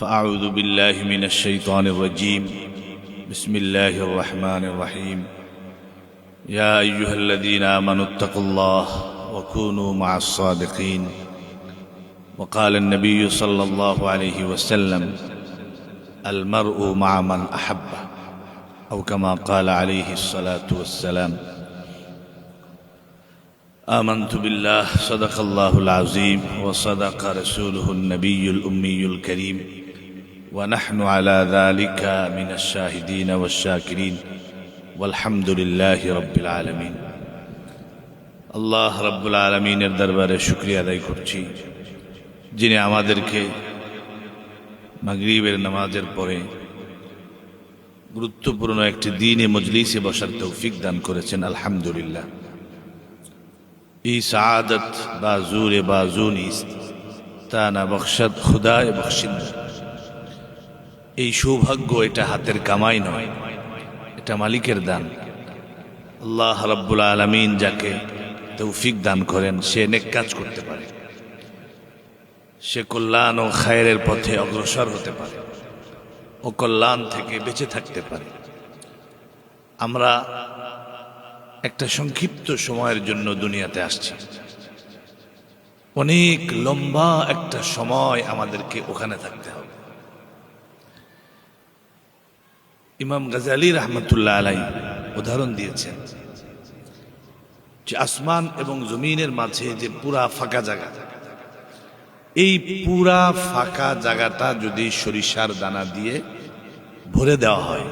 فأعوذ بالله من الشيطان الرجيم. بسم الله الرحمن الرحيم. يا أيها الذين آمنوا اتقوا الله وكونوا مع الصادقين. وقال النبي صلى الله عليه وسلم المرء مع من أحبه أو كما قال عليه الصلاة والسلام آمنت بالله صدق الله العظيم وصدق رسوله النبي الأمي الكريم. ونحن على ذلك من الشاهدين والشاكرين والحمد لله رب العالمين আল্লাহ রব্বুল আলমিনের দরবারে শুক্রিয়া আদায় করছি যিনি আমাদেরকে মাগরিবের নামাজের পরে গুরুত্বপূর্ণ একটি দিনে মজলিসে বসার তৌফিক দান করেছেন আলহামদুলিল্লাহ ই সাদত বাজুর বাজু নিস্ত তা না বখশদ খুদায় বখশিন এই সৌভাগ্য এটা হাতের কামাই নয়, এটা মালিকের দান। আল্লাহ রব্বুল আলমিন যাকে তৌফিক দান করেন, সে অনেক কাজ করতে পারে। সে কল্যাণ ও খায়ের পথে অগ্রসর হতে পারে ও কল্যাণ থেকে বেঁচে থাকতে পারে। আমরা একটা সংক্ষিপ্ত সময়ের জন্য দুনিয়াতে আসছি। অনেক লম্বা একটা সময় আমাদেরকে ওখানে থাকতে হবে। ইমাম গাজালি রহমতুল্লাহ আলাই উদাহরণ দিয়েছেন যে আসমান এবং জমিনের মাঝে যে পুরা ফাঁকা জায়গা, এই পুরা ফাঁকা জায়গাটা যদি সরিষার দানা দিয়ে ভরে দেওয়া হয়,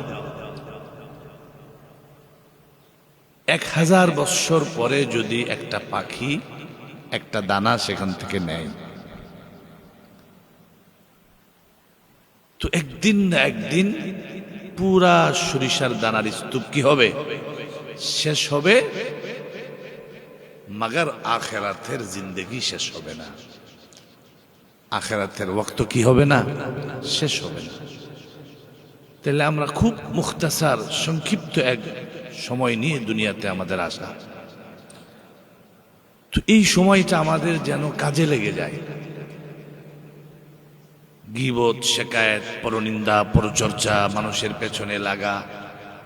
এক হাজার বৎসর পরে যদি একটা পাখি একটা দানা সেখান থেকে নেয়। তো একদিন না একদিন পুরা সরিষার দানার স্তূপ কি হবে? শেষ হবে? মাগার আখেরাতের জিন্দগি শেষ হবে না। আখেরাতের ওক্ত কি হবে না? শেষ হবে না। তাহলে আমরা খুব মুখতাসার, সংক্ষিপ্ত এক সময় নিয়ে দুনিয়াতে আমাদের আসা। তো এই সময়টা আমাদের যেন কাজে লেগে যায়। গিবত, শেকায়ত, পরনিন্দা, পরচর্চা, মানুষের পেছনে লাগা,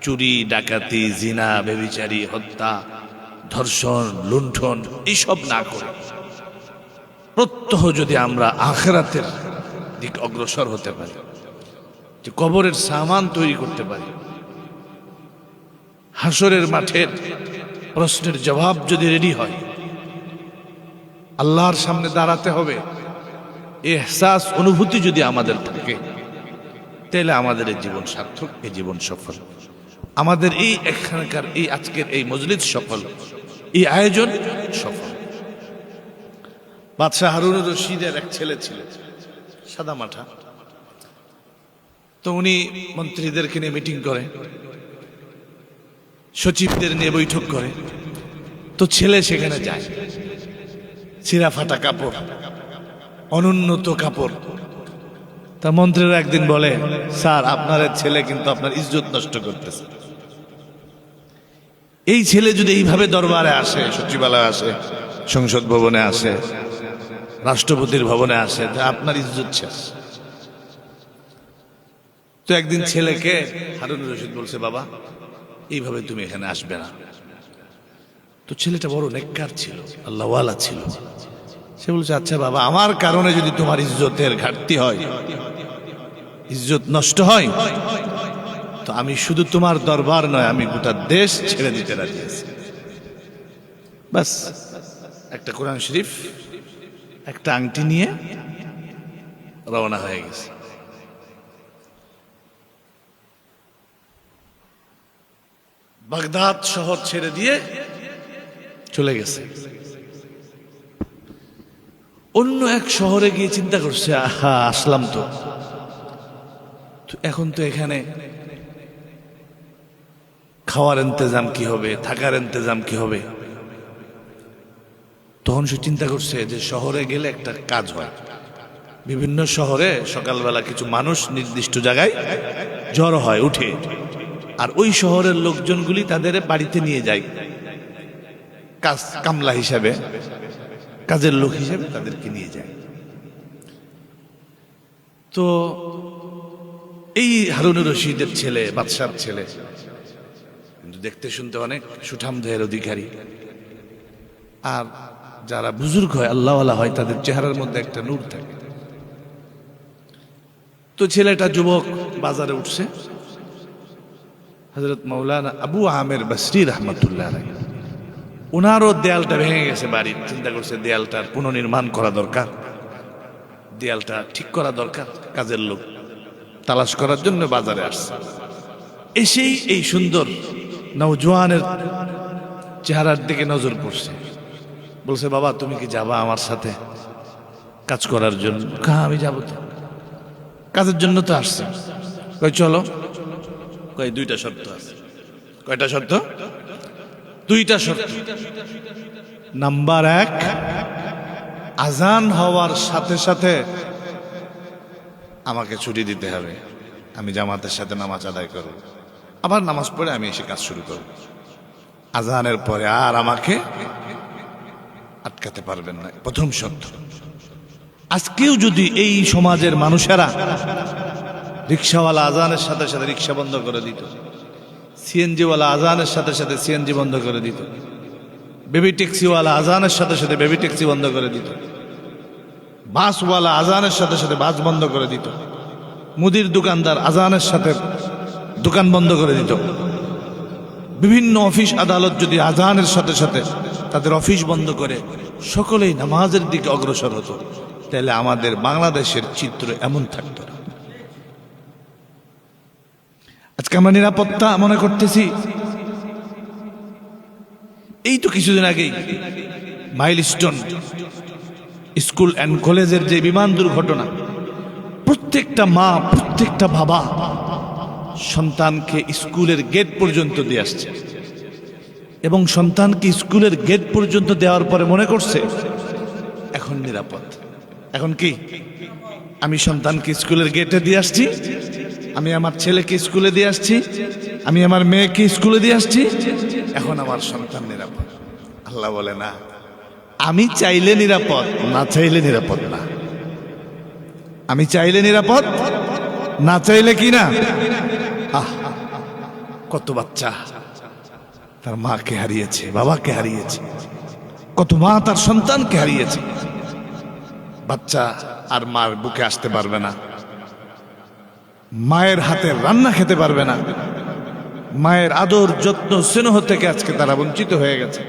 চুরি, ডাকাতি, জিনা, বেবিচারি, হত্যা, ধর্ষণ, লুণ্ঠন এইসব না করে। প্রত্যহ যদি আমরা আখেরাতের দিক অগ্রসর হতে পারি, যে কবরের সামান তৈরি করতে পারি, হাসরের মাঠের প্রশ্নের জবাব যদি রেডি হয়, আল্লাহর সামনে দাঁড়াতে হবে। এহসাস অনুভূতি যদি আমাদের থাকে, তাহলে আমাদের এই জীবন সার্থক, এই জীবন সফল। আমাদের এই এখানকার, এই আজকের এই মজলিদ সফল, এই আয়োজন সফল। বাদশাহ হারুন রশিদের এক ছেলে ছিল সাদা মাঠা তো উনি মন্ত্রীদেরকে নিয়ে মিটিং করে, সচিবদের নিয়ে বৈঠক করে। তো ছেলে সেখানে যায় ছিঁড়া ফাটা কাপড় অনুন্নত কাপড়। তা মন্ত্রীরা একদিন বলে, স্যার, আপনার ছেলে কিন্তু আপনার ইজ্জত নষ্ট করতেছে। এই ছেলে যদি এইভাবে দরবারে আসে, সচিবালয়ে আসে, সংসদ ভবনে আসে, রাষ্ট্রপতির ভবনে আসে আপনার ইজ্জত শেষ। তো একদিন ছেলেকে, হারুন রশিদ বলছে, বাবা, এইভাবে তুমি এখানে আসবে না। তো ছেলেটা বড় নেককার ছিল, আল্লাহওয়ালা ছিল। সে বলছে আচ্ছা বাবা, আমার কারণে যদি তোমার ইজ্জতের ঘাটতি হয়, ইজ্জত নষ্ট হয়, তো আমি শুধু তোমার দরবার নয়, আমি গোটা দেশ ছেড়ে দিতে রাজি আছি। বাস, একটা কোরআন শরীফ, একটা আংটি নিয়ে রওনা হয়ে গেছে। বাগদাদ শহর ছেড়ে দিয়ে চলে গেছে। অন্য এক শহরে গিয়ে চিন্তা করছে, আহা, আসলাম তো। এখন তো এখানে খাওয়ার ইন্তজাম কি হবে, থাকার ইন্তজাম কি হবে? তখন সে চিন্তা করছে যে শহরে গেলে একটা কাজ হয়। বিভিন্ন শহরে সকালবেলা কিছু মানুষ নির্দিষ্ট জায়গায় জড়ো হয়, উঠে। আর ওই শহরের লোকজনগুলি তাদের বাড়িতে নিয়ে যায়। কাজ কামলা হিসাবে। কাজের লোক হিসেবে। তাদেরকে নিয়ে যায়। তো এই হারুনুর রশিদের ছেলে বাদশার ছেলে কিন্তু দেখতে শুনতে অনেক সুঠাম দেহের অধিকারী। আর যারা বুজুর্গ হয় আল্লাহওয়ালা হয় তাদের চেহারার মধ্যে একটা নূর থাকে। তো ছেলেটা যুবক বাজারে উঠছে। হজরত মৌলানা আবু আমের বসরি রহমতুল্লাহ আলাই ওনারও দেয়ালটা ভেঙে গেছে বাড়ির। চিন্তা করছে দেয়ালটার পুনর্নির্মাণ করা দরকার। দেয়ালটা ঠিক করা দরকার, কাজের লোক। তালাশ করার জন্য বাজারে আসছে। এসেই এই সুন্দর নৌজওয়ানের চেহারার দিকে নজর পড়ছে। বলছে, বাবা, তুমি কি যাবা আমার সাথে? কাজ করার জন্য। কা আমি যাব তো। কাজের জন্য তো আসছে। কই চলো। কই দুইটা শর্ত আছে। কয়টা শর্ত? দুইটা শর্ত। নাম্বার এক, আজান হওয়ার সাথে সাথে আমাকে ছুটি দিতে হবে। আমি জামাতের সাথে নামাজ আদায় করব। আবার নামাজ পড়ে আমি এসে কাজ শুরু করব। আজানের পরে আর আমাকে আটকাতে পারবেন না। প্রথম শর্ত, আজকেও যদি এই সমাজের মানুষেরা রিক্সাওয়ালা আজানের সাথে সাথে রিক্সা বন্ধ করে দিত সিএনজিওয়ালা আজানের সাথে সাথে সিএনজি বন্ধ করে দিত। বেবি ট্যাক্সিওয়ালা আজানের সাথে সাথে বেবি ট্যাক্সি বন্ধ করে দিত। বাসওয়ালা আজানের সাথে সাথে বাস বন্ধ করে দিত। মুদির দোকানদার আজানের সাথে দোকান বন্ধ করে দিত। বিভিন্ন অফিস আদালত যদি আজানের সাথে সাথে তাদের অফিস বন্ধ করে, সকলেই নামাজের দিকে অগ্রসর হতো। তাহলে আমাদের বাংলাদেশের চিত্র এমন থাকতো না। আজকে আমরা নিরাপত্তা মনে করতেছি। এই তো কিছুদিন আগেই মাইলস্টোন স্কুল অ্যান্ড কলেজের যে বিমান দুর্ঘটনা, প্রত্যেকটা মা, প্রত্যেকটা বাবা সন্তানকে স্কুলের গেট পর্যন্ত দিয়ে আসছে। এবং সন্তানকে স্কুলের গেট পর্যন্ত দেওয়ার পরে মনে করছে, এখন নিরাপদ। এখন কি? আমি সন্তানকে স্কুলের গেটে দিয়ে আসছি। আমি আমার ছেলেকে স্কুলে দিয়ে আসছি, আমি আমার মেয়েকে স্কুলে দিয়ে আসছি। এখন আমার সন্তান নিরাপদ। আল্লাহ বলে, না, আমি চাইলে নিরাপদ, না চাইলে নিরাপদ না। আমি চাইলে নিরাপদ, না চাইলে কি না? কত বাচ্চা। তার মাকে হারিয়েছে, বাবাকে হারিয়েছে। কত মা তার সন্তানকে হারিয়েছে। বাচ্চা আর মার বুকে আসতে পারবে না। মায়ের হাতে রান্না খেতে পারবে না। মায়ের আদর, যত্ন, স্নেহ থেকে আজকে তারা বঞ্চিত হয়ে গেছে।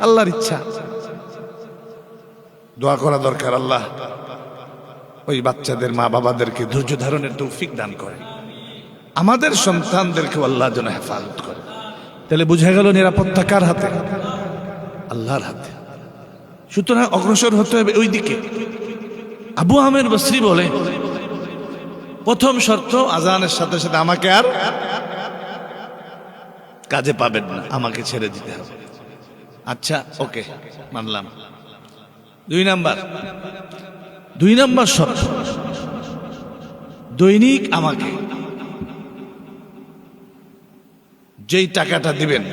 আল্লাহর ইচ্ছা। দোয়া করা দরকার আল্লাহ। ওই বাচ্চাদের মা বাবাদেরকে ধৈর্য ধারণের তৌফিক দান করে। আমাদের সন্তানদেরকে আল্লাহ যেন হেফাজত করে। তাহলে বুঝা গেল নিরাপত্তা কার হাতে? আল্লাহর হাতে। সুতরাং অগ্রসর হতে হবে ওই দিকে আবু আহমেদ বসরি বলে প্রথম শর্ত, আজানের সাথে সাথে আমাকে আর কাজে পাবেন না। আমাকে ছেড়ে দিতে হবে। আচ্ছা ওকে, মানলাম। দুই নাম্বার। দুই নাম্বার শর্ত, দৈনিক আমাকে যেই টাকাটা দিবেন,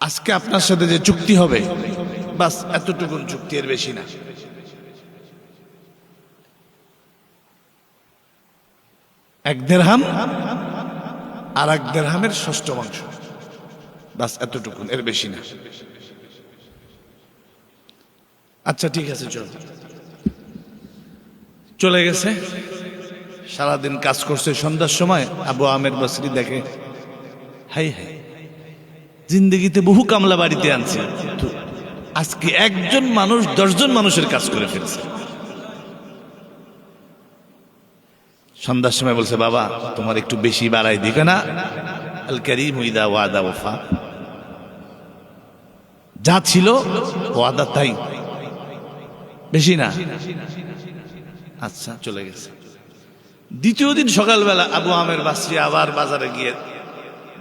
আজকে আপনার সাথে যে চুক্তি হবে, বাস এতটুকুন চুক্তি এর বেশি না। এক দেড়হাম আর এক দেড়হামের ষষ্ঠ অংশ বাস এতটুকু এর বেশি না। আচ্ছা ঠিক আছে, চল। চলে গেছে। সারাদিন কাজ করছে সন্ধ্যার সময়, আবু আমের বসরি দেখে, হাই হাই। জিন্দগিতে বহু কামলা বাড়িতে আনছে। আজকে একজন মানুষ, দশজন মানুষের কাজ করে ফেলছে। সন্ধ্যার সময় বলছে, বাবা, তোমার একটু বেশি বাড়াই দিবে না? আল করিম উইদা ওয়াদা ওফা যা ছিল ওয়াদা তাই। বেশি না? আচ্ছা চলে গেছে। দ্বিতীয় দিন সকালবেলা আবু আমের বাসরি আবার বাজারে গিয়ে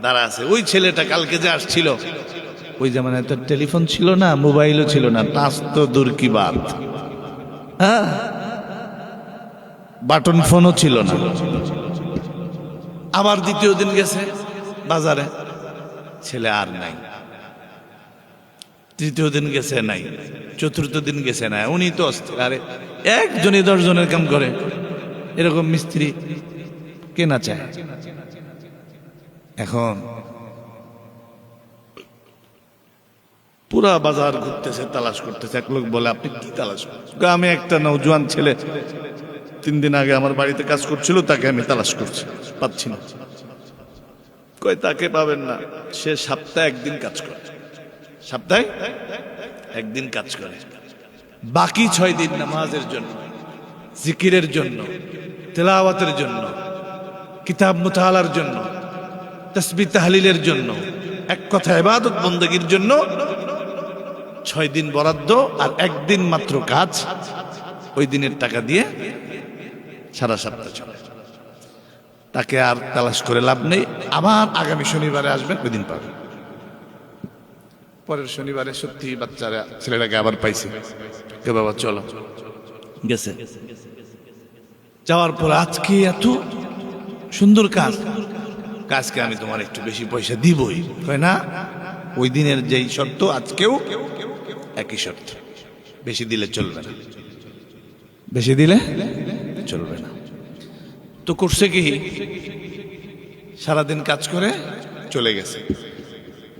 দাঁড়া আছে। ওই ছেলেটা কালকে যে আসছিল, ওই যেমন এত টেলিফোন ছিল না, মোবাইলও ছিল না। টাচ তো দূর কি বাদ হ্যাঁ? বাটন ফোনও ছিল না। আবার দ্বিতীয় দিন গেছে বাজারে। ছেলে আর নাই। তৃতীয় দিন গেছে নাই। চতুর্থ দিন গেছে না উনি তো অস্থির। আরে, একজনই দশ জনের কাম করে। এরকম মিস্ত্রি কে না চায়। এখন পুরা বাজার ঘুরতেছে, তালাশ করতেছে। এক লোক বলে, আপনি কি তালাশ আমি একটা নৌজোয়ান ছেলে। তিন দিন আগে আমার বাড়িতে কাজ করছিল, তাকে আমি তালাশ করছি। পাচ্ছি না। কই তাকে পাবেন না। সে সপ্তাহে একদিন কাজ করে। সপ্তাহে? একদিন কাজ করে। বাকি ছয় দিন নামাজের জন্য, জিকিরের জন্য, তেলাওয়াতের জন্য, কিতাব মুতালার জন্য, তসবি তাহলিলের জন্য, এক কথা ইবাদত বন্দগির জন্য ছয় দিন বরাদ্দ আর একদিন মাত্র কাজ, ওই দিনের টাকা দিয়ে সারা সপ্তাহ চলে। তাকে আর তালাশ করে লাভ নেই। আবার আগামী শনিবারে আসবেন ওই দিন পাবেন। পরের শনিবারে সত্যি বাচ্চারা, ছেলেটাকে আবার পাইছে। কে বাবা, চলো। গেছে। যাওয়ার পর আজকে এত সুন্দর কাজ। কাজকে আমি তোমার একটু বেশি পয়সা দিবই হয় না? ওই দিনের যেই শর্ত, আজকেও একই শর্ত। বেশি দিলে চলবে না। বেশি দিলে? চলবে না। তো করছে কি? সারাদিন কাজ করে চলে গেছে।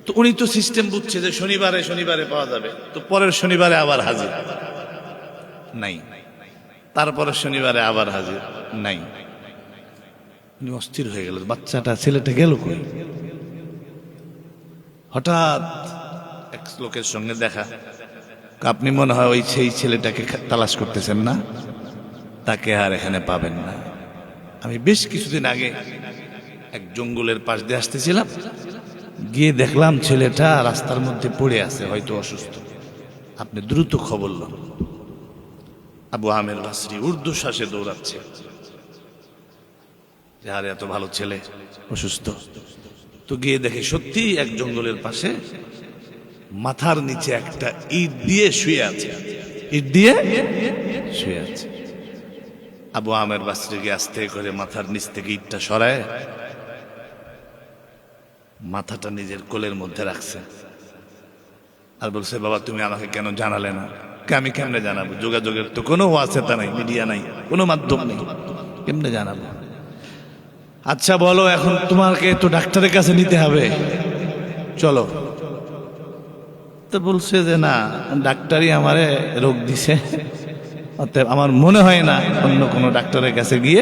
তো উনি তো সিস্টেম বুঝছে যে শনিবারে শনিবারে পাওয়া যাবে। তো পরের শনিবারে আবার হাজির। নাই। তারপরের শনিবারে আবার হাজির। নাই। উনি অস্থির হয়ে গেল। বাচ্চাটা, ছেলেটা গেল কই? হঠাৎ এক লোকের সঙ্গে দেখা। আপনি মনে হয় ওই সেই ছেলেটাকে তালাশ করতেছেন না? তাকে আর এখানে পাবেন না। আমি বেশ কিছুদিন আগে এক জঙ্গলের পাশ দিয়ে আসতেছিলাম। গিয়ে দেখলাম ছেলেটা রাস্তার মধ্যে পড়ে আছে, হয়তো অসুস্থ। আপনি দ্রুত খবর লন। আবু আমের বাসরি উর্দু শ্বাসে দৌড়াচ্ছে। যে, আরে, এত ভালো ছেলে, অসুস্থ। তো গিয়ে দেখে সত্যি এক জঙ্গলের পাশে মাথার নিচে একটা ইট দিয়ে শুয়ে আছে। ইট দিয়ে শুয়ে আছে। আবু আমের বাসরিকে আস্তে করে মাথার নিচ থেকে ইটটা সরায়, মাথাটা নিজের কোলের মধ্যে রাখছে। আর বলছে, বাবা, তুমি আমাকে কেন জানালে না? আমি কেমনে জানাব? যোগাযোগের তো কোনো ওয়াসেতা নাই, মিডিয়া নাই, কোনো মাধ্যম নেই। কেমনে জানাব? আচ্ছা বলো, এখন তোমাকে তো ডাক্তারের কাছে নিতে হবে। চলো। তো বলছে যে, না, ডাক্তারই আমারে রোগ দিছে। অতএব আমার মনে হয় না অন্য কোনো ডাক্তারের কাছে গিয়ে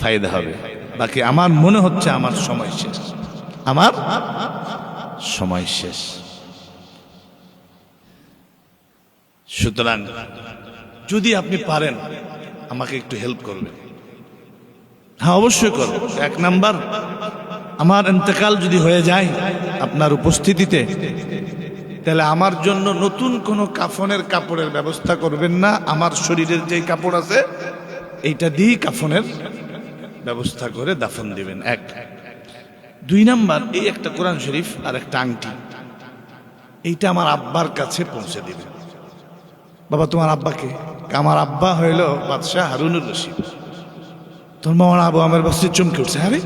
ফায়দা হবে। বাকি আমার মনে হচ্ছে আমার সময় শেষ। আমার সময় শেষ। সুতরাং যদি আপনি পারেন, আমাকে একটু হেল্প করবেন। হ্যাঁ অবশ্যই করব। এক নাম্বার, আমার ইন্তেকাল যদি হয়ে যায়, আপনার উপস্থিতিতে তাহলে আমার জন্য নতুন কোনো কাফনের কাপড়ের ব্যবস্থা করবেন না? আমার শরীরের যে কাপড় আছে, এইটা দিয়েই কাফনের ব্যবস্থা করে দাফন দিবেন। এক। দুই নাম্বার, এই একটা কোরআন শরীফ আর একটা আংটি। এইটা আমার আব্বার কাছে পৌঁছে দিবেন। বাবা, তোমার আব্বাকে? আমার আব্বা হইল বাদশাহ হারুনুর রশিদ। তোর মামার আবু আমার বাসে চমকে উঠছে। আরে,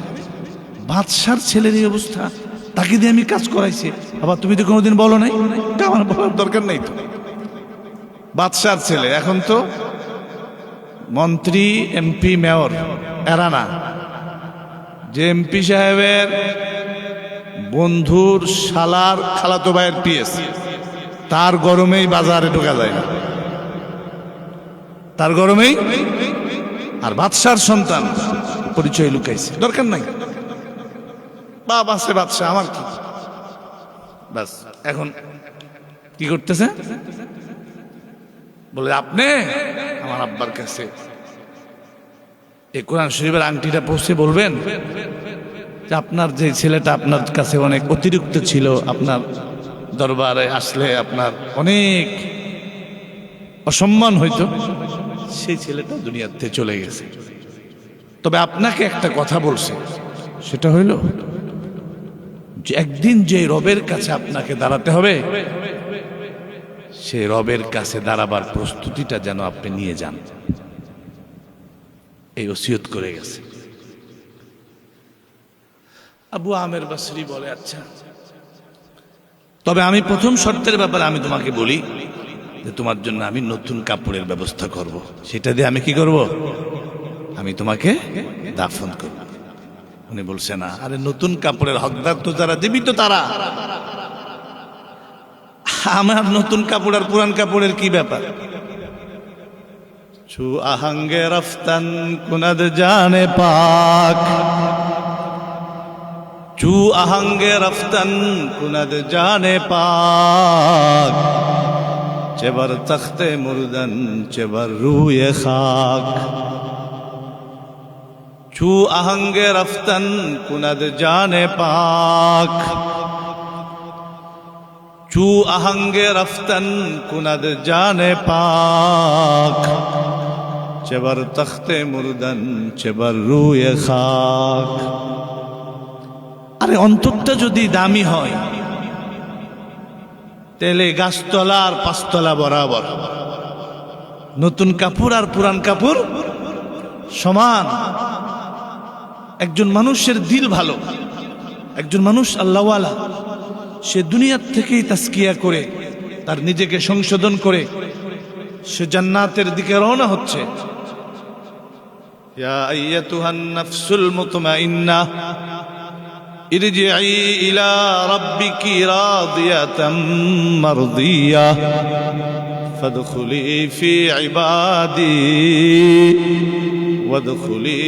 বাদশার ছেলের এই অবস্থা। তাকে দিয়ে আমি কাজ করাইছি। আবার তুমি তো কোনোদিন বলো নাই? আমার বলার দরকার নেই তো। বাদশার ছেলে, এখন তো মন্ত্রী, এমপি, মেয়র, এরা না। যে এমপি সাহেবের বন্ধুর শালার খালাতো ভাইয়ের পিএস, তার গরমেই বাজারে ঢোকা যায় না। তার গরমেই আর বাদশার সন্তান পরিচয় লুকাইছে। দরকার নাই। বাপ আছে বাদশাহ আমার কি? বাস, এখন কি করতেছে? বলে, আপনি আমার আব্বার কাছে এই কোরআন শরীফের আংটিটা পৌঁছে বলবেন যে আপনার যে ছেলেটা আপনার কাছে অনেক অতিরিক্ত ছিল, আপনার দরবারে আসলে আপনার অনেক অসম্মান হইতো, সেই ছেলেটা দুনিয়াতে চলে গেছে। তবে আপনাকে একটা কথা বলছে, সেটা হইল একদিন যে রবের কাছে আপনাকে দাঁড়াতে হবে সেই রবের কাছে দাঁড়াবার প্রস্তুতিটা যেন আপনি নিয়ে যান। এই ওসিয়ত করে গেছে। আবু আমের বাসরি বলে আচ্ছা তবে আমি প্রথম শর্তের ব্যাপারে আমি তোমাকে বলি যে তোমার জন্য আমি নতুন কাপড়ের ব্যবস্থা করব। সেটা দিয়ে আমি কি করব? আমি তোমাকে দাফন করব। উনি বলছে না আরে নতুন কাপড়ের হকদার তো যারা জীবিত তারা। আমার নতুন কাপড় আর পুরান কাপড়ের কি ব্যাপার? ছু আহাঙ্গে রফতান কুনাদ জানে পাক। চু আহাঙ্গে রফতান কুনাদ জানে পাক। চেবার তখতে মুরদন, চেবার রুয়ে খাক। চু আহাঙ্গে রফতান কুনাদ জানে পাক। চু আহাঙ্গে রফতান কুনাদ জানে পাক। চেবার তখতে মুরদন, চেবার রুয়ে খাক। আরে অন্তরটা যদি দামি হয়, তেলে গাছতলা আর পাঁচতলা বরাবর। নতুন কাপড় আর পুরান কাপড় সমান। একজন মানুষের দিল ভালো একজন মানুষ আল্লাহওয়ালা সে দুনিয়ার থেকেই তাস্কিয়া করে তার নিজেকে সংশোধন করে সে জান্নাতের দিকে রওনা হচ্ছে ইয়া আইয়াতুহান নাফসুল মুতমাইন্না ارجعي إلى ربك راضية مرضية فادخلي في عبادي ওয়াদখুলি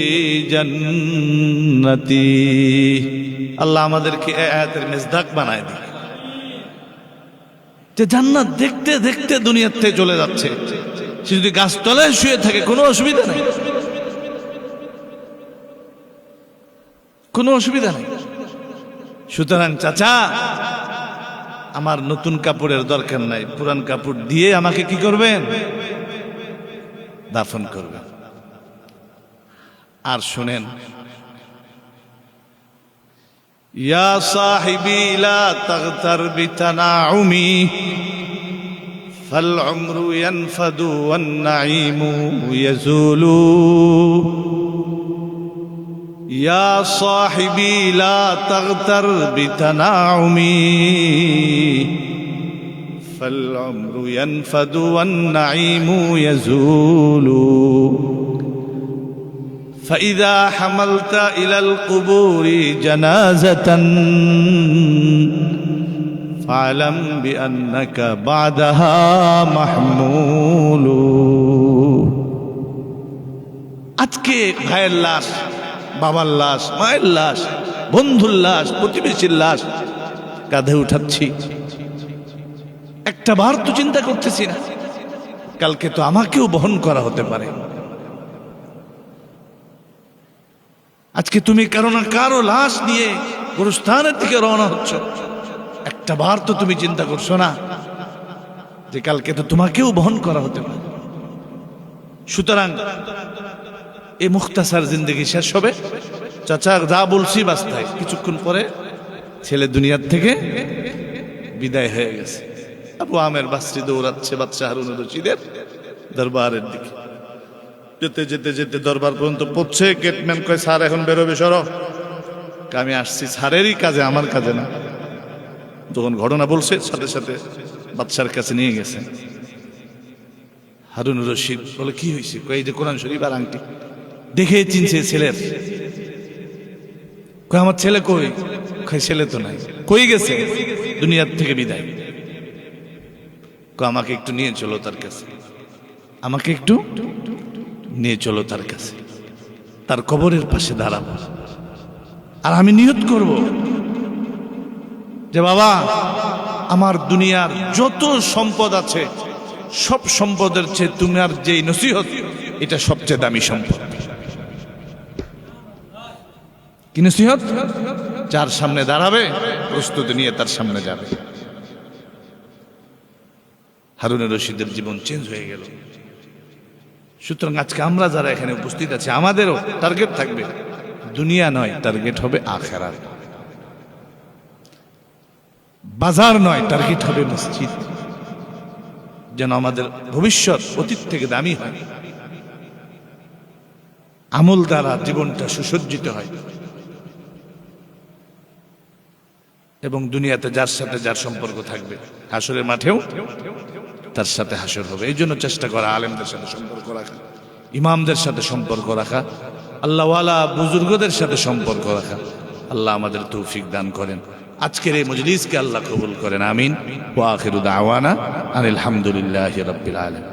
জান্নাতি। আল্লাহ আমাদেরকে আয়াতের মেজদাক বানায় দিই যে জান্নাত দেখতে দেখতে চলে যাচ্ছে, সে যদি গাছতলায় শুয়ে থাকে, কোনো অসুবিধা নেই। কোনো অসুবিধা নেই। সুতরাং চাচা, আমার নতুন কাপড়ের দরকার নাই। পুরান কাপড় দিয়ে আমাকে কি করবেন? দাফন করবেন। আর শুনেন ইয়া সাহিবি লা তাগতার বিতানাউমি فالعمر ينفد والنعيم يزول يا صاحبي لا تغتر بتناعمي فالعمر ينفد والنعيم يزول فإذا حملت إلى القبور جنازة فاعلم بأنك بعدها محمول আজকে ভাইয়ের লাশ বাবার লাশ মায়ের লাশ বন্ধুর লাশ প্রতিবেশীর লাশ কাঁধে উঠাচ্ছি একটা বার তো চিন্তা করতেছি না কালকে তো আমাকেও বহন করা হতে পারে আজকে তুমি কারও না কারও লাশ নিয়ে গুরুস্থানের দিকে রওনা হচ্ছ। একটা বার তো তুমি চিন্তা করছ না যে কালকে তো তোমাকেও বহন করা হতে পারে। সুতরাং এই মুখতাসার জিন্দগি শেষ হবে। চাচা যা বলছি বাস্তায়। কিছুক্ষণ পরে ছেলে দুনিয়ার থেকে বিদায় হয়ে গেছে। আবু আমের বাস্তি দৌড়াচ্ছে বাচ্চা হারুন রশিদের দরবারের দিকে। যেতে যেতে যেতে দরবার পর্যন্ত পড়ছে। গেটম্যান কয় স্যার এখন বেরোবে সরো। কয়, আমি আসছি স্যারেরই কাজে আমার কাজে না। যখন ঘটনা বলছে সাথে সাথে বাচ্চার কাছে নিয়ে গেছে। হারুন রশিদ বলে কি হয়েছে এই যে কোরআন শরীফ আর আংটি। দেখে চিনছে ছেলের। কই আমার ছেলে কই? কই ছেলে তো নাই। কই গেছে? দুনিয়ার থেকে বিদায়। কই আমাকে একটু নিয়ে চলো তার কাছে। আমাকে একটু? নিয়ে চলো তার কাছে। তার কবরের পাশে দাঁড়াবো। আর আমি নিয়ত করব যে বাবা, আমার দুনিয়ার যত সম্পদ আছে, সব সম্পদের চেয়ে তুমি আর যে নসিহত, এটা সবচেয়ে দামি সম্পদ। কি নসিহত? যার সামনে দাঁড়াবে, প্রস্তুতি নিয়ে তার সামনে যাবে। হারুনের রশিদের জীবন চেঞ্জ হয়ে গেল। সুতরাং আজকে আমরা যারা এখানে উপস্থিত আছি, আমাদেরও টার্গেট থাকবে। দুনিয়া নয় টার্গেট হবে আখেরা বাজার নয় টার্গেট হবে মসজিদ। যেন আমাদের ভবিষ্যৎ অতীত থেকে দামি হয়। আমল দ্বারা জীবনটা সুসজ্জিত হয়। এবং দুনিয়াতে যার সাথে যার সম্পর্ক থাকবে, হাসরের মাঠেও তার সাথে হাসর হবে। এই জন্য চেষ্টা করা, আলেমদের সাথে সম্পর্ক রাখা, ইমামদের সাথে সম্পর্ক রাখা, আল্লাহওয়ালা বুজুর্গদের সাথে সম্পর্ক রাখা, আল্লাহ আমাদের তৌফিক দান করেন। আজকের এই মজলিসকে আল্লাহ কবুল করেন। আমিন। ওয়াখির আওয়ানা আনিল হামদুলিল্লাহি আলামিন।